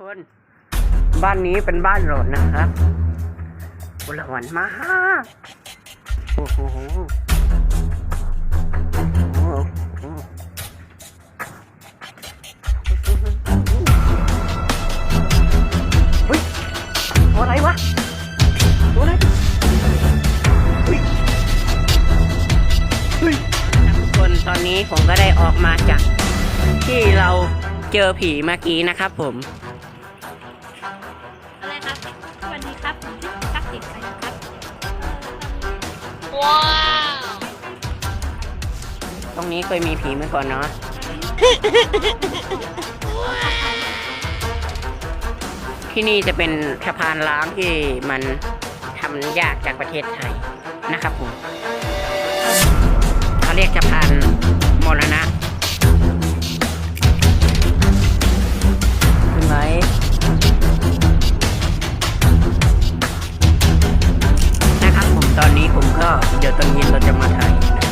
คนบ้านนี้เป็นบ้านโหลดนะครับอุลวันมากโอ้โหโอ้โหเฮ้ยตัวอะไรวะตัวอะไรเฮ้ยเฮ้ยทุกคนตอนนี้ผมก็ได้ออกมาจากที่เราเจอผีเมื่อกี้นะครับผม ตรงนี้เคยมีผีมาก่อนเนาะ ที่นี่จะเป็นสะพานล้างที่มันทำยากจากประเทศไทยนะครับผมเขาเรียกสะพ เดี๋ยวตอนเย็นเราจะมาถ่ายนะ